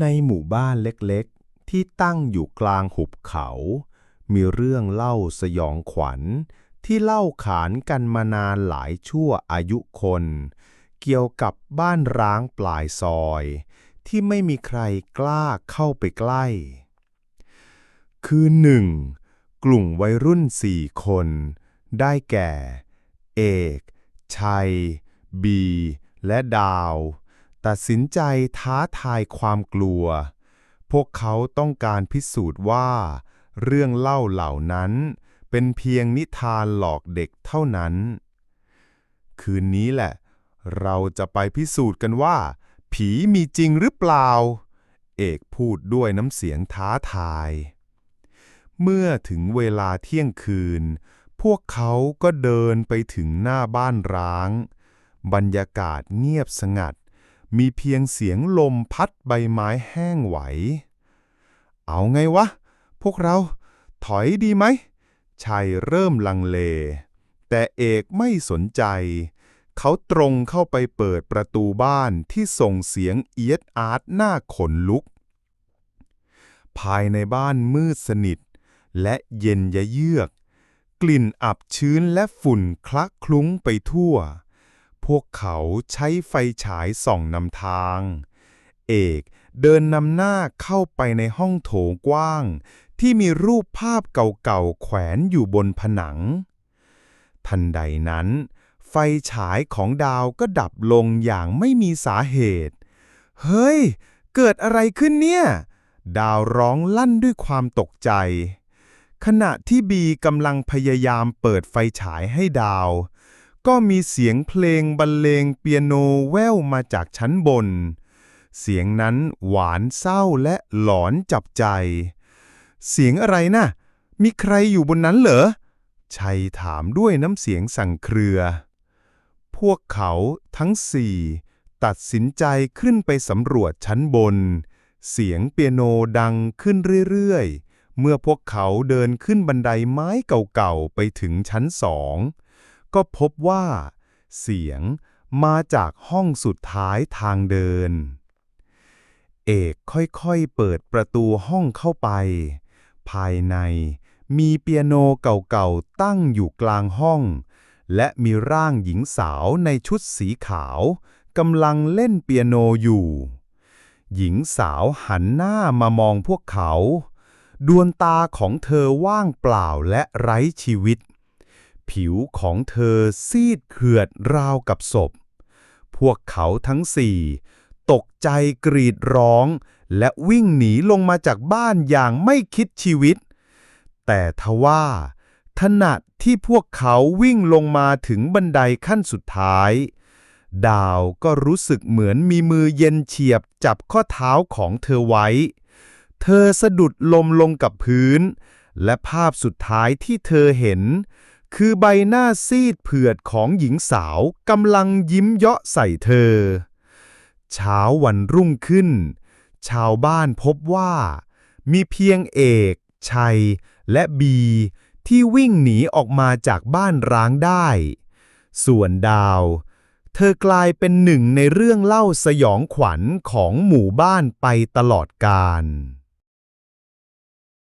ในหมู่บ้านเล็กๆ ที่ตั้งอยู่กลางหุบเขา มีเรื่องเล่าสยองขวัญ ที่เล่าขานกันมานานหลายชั่วอายุคน เกี่ยวกับบ้านร้างปลายซอย ที่ไม่มีใครกล้าเข้าไปใกล้ คือหนึ่งกลุ่มวัยรุ่นสี่คน ได้แก่ เอก ชัย บี และดาว ตัดสินใจท้าทายความกลัว พวกเขาต้องการพิสูจน์ว่า เรื่องเล่าเหล่านั้น เป็นเพียงนิทานหลอกเด็กเท่านั้น คืนนี้แหละ เราจะไปพิสูจน์กันว่า ผีมีจริงหรือเปล่า เอกพูดด้วยน้ำเสียงท้าทาย เมื่อถึงเวลาเที่ยงคืน พวกเขาก็เดินไปถึงหน้าบ้านร้าง บรรยากาศเงียบสงัด มีเพียงเสียงลมพัดใบไม้แห้งไหว เอาไงวะ พวกเรา ถอยดีไหม ชัยเริ่มลังเล แต่เอกไม่สนใจ เขาตรงเข้าไปเปิดประตูบ้านที่ส่งเสียงเอียดอาร์ตหน้าขนลุก ภายในบ้านมืดสนิท และเย็นยะเยือก กลิ่นอับชื้นและฝุ่นคละคลุ้งไปทั่ว พวกเขาใช้ไฟฉายส่องนำทาง เอกเดินนำหน้าเข้าไปในห้องโถงกว้าง ที่มีรูปภาพเก่าๆแขวนอยู่บนผนัง ทันใดนั้น ไฟฉายของดาวก็ดับลงอย่างไม่มีสาเหตุ เฮ้ย เกิดอะไรขึ้นเนี่ย ดาวร้องลั่นด้วยความตกใจ ขณะที่บีกำลังพยายามเปิดไฟฉายให้ดาว ก็มีเสียงเพลงบรรเลงเปียโนแว่วมาจากชั้นบน เสียงนั้นหวานเศร้าและหลอนจับใจ เสียงอะไรนะ่ะ มีใครอยู่บนนั้นเหรอ ชัยถามด้วยน้ำเสียงสั่งเครือ พวกเขาทั้งสี่ ตัดสินใจขึ้นไปสำรวจชั้นบน เสียงเปียโนดังขึ้นเรื่อยๆ เมื่อพวกเขาเดินขึ้นบันไดไม้เก่าๆ ไปถึงชั้นสอง ก็พบว่า เสียงมาจากห้องสุดท้ายทางเดิน เอกค่อยๆเปิดประตูห้องเข้าไป ภายในมีเปียโนเก่าๆตั้งอยู่กลางห้อง และมีร่างหญิงสาวในชุดสีขาวกำลังเล่นเปียโนอยู่ หญิงสาวหันหน้ามามองพวกเขา ดวงตาของเธอว่างเปล่าและไร้ชีวิต ผิวของเธอซีดเขือดราวกับศพ พวกเขาทั้งสี่ ตกใจกรีดร้อง และวิ่งหนีลงมาจากบ้านอย่างไม่คิดชีวิต แต่ทว่าขณะที่พวกเขาวิ่งลงมาถึงบันไดขั้นสุดท้าย ดาวก็รู้สึกเหมือนมีมือเย็นเฉียบจับข้อเท้าของเธอไว้ เธอสะดุดลมลงกับพื้น และภาพสุดท้ายที่เธอเห็น คือใบหน้าซีดเผือดของหญิงสาวกำลังยิ้มเยาะใส่เธอ เช้าวันรุ่งขึ้น ชาวบ้านพบว่า มีเพียงเอก ชัย และบี ที่วิ่งหนีออกมาจากบ้านร้างได้ ส่วนดาว เธอกลายเป็นหนึ่งในเรื่องเล่าสยองขวัญของหมู่บ้านไปตลอดกาล